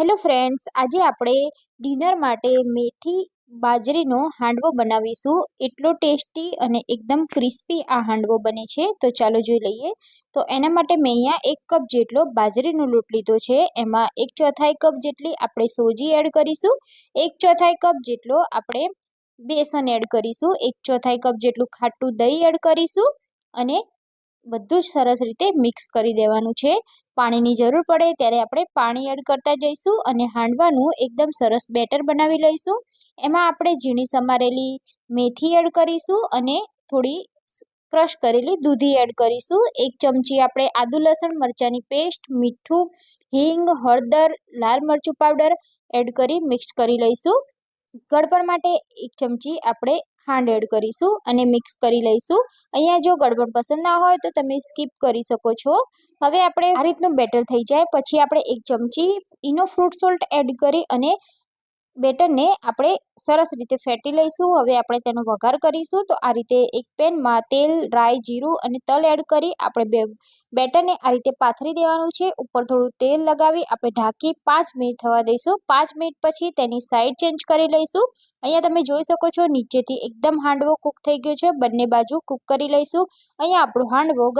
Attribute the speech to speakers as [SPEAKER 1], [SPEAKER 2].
[SPEAKER 1] Hello friends આજે આપણે dinner માટે મેથી બાજરીનો હાંડવો બનાવીશું. એટલો ટેસ્ટી અને એકદમ ક્રિસ્પી આ હાંડવો બને છે. તો ચાલો જોઈ લઈએ. તો એના માટે મેં અહીંયા એક કપ જેટલો બાજરીનો લોટ લીધો છે. એમાં એક ચોથાઈ કપ જેટલી આપણે સોજી એડ કરીશું. એક ચોથાઈ કપ જેટલો આપણે બેસન એડ કરીશું. એક ચોથાઈ કપ જેટલું ખાટું દહીં એડ કરીશું. અને બધું જ સરસ રીતે મિક્સ કરી દેવાનું છે. પાણીની જરૂર પડે ત્યારે આપણે પાણી એડ કરતા જઈશું અને હાંડવાનું એકદમ સરસ બેટર બનાવી લઈશું. એમાં આપણે ઝીણી સમારેલી મેથી એડ કરીશું અને થોડી ક્રશ કરેલી દૂધી એડ કરીશું. એક ચમચી આપણે આદુ લસણ મરચાંની પેસ્ટ મીઠું, હિંગ, હળદર, લાલ મરચું પાવડર એડ કરી મિક્સ કરી લઈશું. ગળપણ માટે એક ચમચી આપણે ખાંડ એડ કરીશું અને મિક્સ કરી લઈશું. અહીંયા જો ગડબડ પસંદ ના હોય તો તમે સ્કીપ કરી શકો છો. હવે આપણે આ રીતનું બેટર થઈ જાય. પછી આપણે એક ચમચી ઇનો ફ્રૂટ સોલ્ટ એડ કરી અને બેટરને આપણે સરસ રીતે ફેટી લઈશું. હવે આપણે તેનો વઘાર કરીશું. તો આ રીતે એક પેનમાં તેલ, રાઈ, જીરું અને તલ એડ કરી આપણે બે બેટરને આ રીતે પાથરી દેવાનું છે. ઉપર થોડું તેલ લગાવી આપણે ઢાંકી પાંચ મિનિટ થવા દઈશું. પાંચ મિનિટ પછી તેની સાઈડ ચેન્જ કરી લઈશું. અહીંયા તમે જોઈ શકો છો નીચેથી એકદમ હાંડવો કૂક થઈ ગયો છે. બંને બાજુ કૂક કરી લઈશું. અહીંયા આપણો હાંડવો